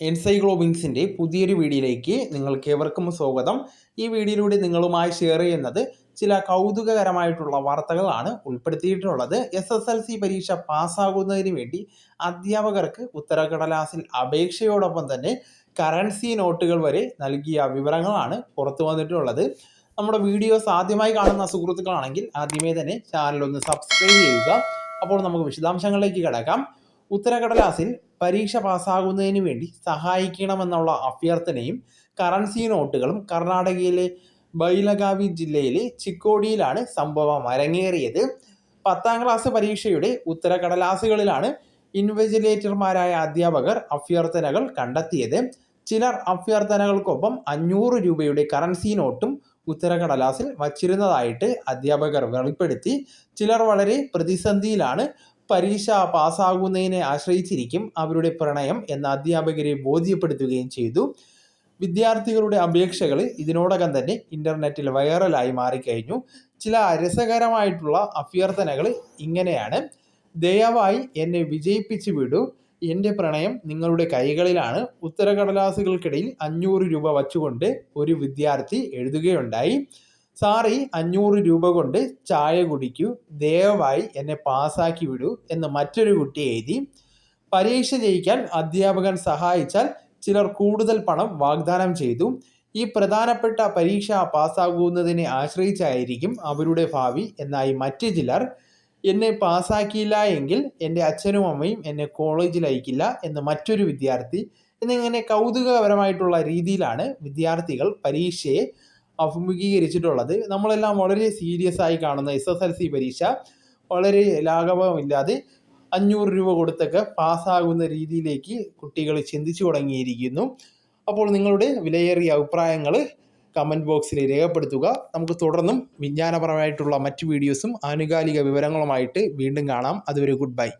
എൻസൈക്ലോബിങ്സിന്റെ പുതിയൊരു വീഡിയോയിലേക്ക് നിങ്ങൾക്ക് ഏവർക്കും സ്വാഗതം. ഈ വീഡിയോയിലൂടെ നിങ്ങളുമായി ഷെയർ ചെയ്യുന്നത് ചില കൗതുകകരമായിട്ടുള്ള വാർത്തകളാണ് ഉൾപ്പെടുത്തിയിട്ടുള്ളത്. എസ് എസ് എൽ സി പരീക്ഷ പാസ്സാകുന്നതിന് വേണ്ടി അധ്യാപകർക്ക് ഉത്തരക്കടലാസിൽ അപേക്ഷയോടൊപ്പം തന്നെ കറൻസി നോട്ടുകൾ വരെ നൽകിയ വിവരങ്ങളാണ് പുറത്തു വന്നിട്ടുള്ളത്. നമ്മുടെ വീഡിയോസ് ആദ്യമായി കാണുന്ന സുഹൃത്തുക്കളാണെങ്കിൽ ആദ്യമേ തന്നെ ചാനൽ ഒന്ന് സബ്സ്ക്രൈബ് ചെയ്യുക. അപ്പോൾ നമുക്ക് വിശദാംശങ്ങളിലേക്ക് കിടക്കാം. ഉത്തരക്കടലാസിൽ പരീക്ഷ പാസ്സാകുന്നതിന് വേണ്ടി സഹായിക്കണമെന്നുള്ള അഭ്യർത്ഥനയും കറൻസി നോട്ടുകളും കർണാടകയിലെ ബൈലഗാവി ജില്ലയിലെ ചിക്കോടിയിലാണ് സംഭവം അരങ്ങേറിയത്. പത്താം ക്ലാസ് പരീക്ഷയുടെ ഉത്തരക്കടലാസുകളിലാണ് ഇൻവെജിലേറ്റർമാരായ അധ്യാപകർ അഭ്യർത്ഥനകൾ കണ്ടെത്തിയത്. ചിലർ അഭ്യർത്ഥനകൾക്കൊപ്പം അഞ്ഞൂറ് രൂപയുടെ കറൻസി നോട്ടും ഉത്തരക്കടലാസിൽ വച്ചിരുന്നതായിട്ട് അധ്യാപകർ വെളിപ്പെടുത്തി. ചിലർ വളരെ പ്രതിസന്ധിയിലാണ് പരീക്ഷ പാസ്സാകുന്നതിനെ ആശ്രയിച്ചിരിക്കും അവരുടെ പ്രണയം എന്ന അധ്യാപകരെ ബോധ്യപ്പെടുത്തുകയും ചെയ്തു. വിദ്യാർത്ഥികളുടെ അപേക്ഷകൾ ഇതിനോടകം തന്നെ ഇന്റർനെറ്റിൽ വൈറലായി മാറിക്കഴിഞ്ഞു. ചില രസകരമായിട്ടുള്ള അഭ്യർത്ഥനകൾ ഇങ്ങനെയാണ്. ദയവായി എന്നെ വിജയിപ്പിച്ചു വിടൂ. എന്റെ പ്രണയം നിങ്ങളുടെ കൈകളിലാണ്. ഉത്തരകടലാസുകൾക്കിടയിൽ അഞ്ഞൂറ് രൂപ വച്ചുകൊണ്ട് ഒരു വിദ്യാർത്ഥി എഴുതുകയുണ്ടായി. സാറി അഞ്ഞൂറ് രൂപ കൊണ്ട് ചായ കുടിക്കൂ ദയവായി എന്നെ പാസ്സാക്കി വിടൂ എന്ന് മറ്റൊരു കുട്ടി എഴുതി പരീക്ഷ ജയിക്കാൻ അധ്യാപകൻ സഹായിച്ചാൽ ചിലർ കൂടുതൽ പണം വാഗ്ദാനം ചെയ്തു. ഈ പ്രധാനപ്പെട്ട പരീക്ഷ പാസ്സാകുന്നതിനെ ആശ്രയിച്ചായിരിക്കും അവരുടെ ഭാവി എന്നായി മറ്റു ചിലർ എന്നെ പാസ്സാക്കിയില്ല എങ്കിൽ എന്റെ അച്ഛനും അമ്മയും എന്നെ കോളേജിൽ അയക്കില്ല എന്ന് മറ്റൊരു വിദ്യാർത്ഥി എന്നിങ്ങനെ കൗതുകപരമായിട്ടുള്ള രീതിയിലാണ് വിദ്യാർത്ഥികൾ പരീക്ഷയെ അഭിമുഖീകരിച്ചിട്ടുള്ളത്. നമ്മളെല്ലാം വളരെ സീരിയസ് ആയി കാണുന്ന എസ് എസ് എൽ സി പരീക്ഷ. വളരെ ലാഘവമില്ലാതെ അഞ്ഞൂറ് രൂപ കൊടുത്തൊക്കെ പാസ്സാകുന്ന രീതിയിലേക്ക് കുട്ടികൾ ചിന്തിച്ചു തുടങ്ങിയിരിക്കുന്നു. അപ്പോൾ നിങ്ങളുടെ വിലയേറിയ അഭിപ്രായങ്ങൾ കമന്റ് ബോക്സിൽ രേഖപ്പെടുത്തുക. നമുക്ക് തുടർന്നും വിജ്ഞാനപരമായിട്ടുള്ള മറ്റ് വീഡിയോസും ആനുകാലിക വിവരങ്ങളുമായിട്ട് വീണ്ടും കാണാം. അതുവരെ ഗുഡ് ബൈ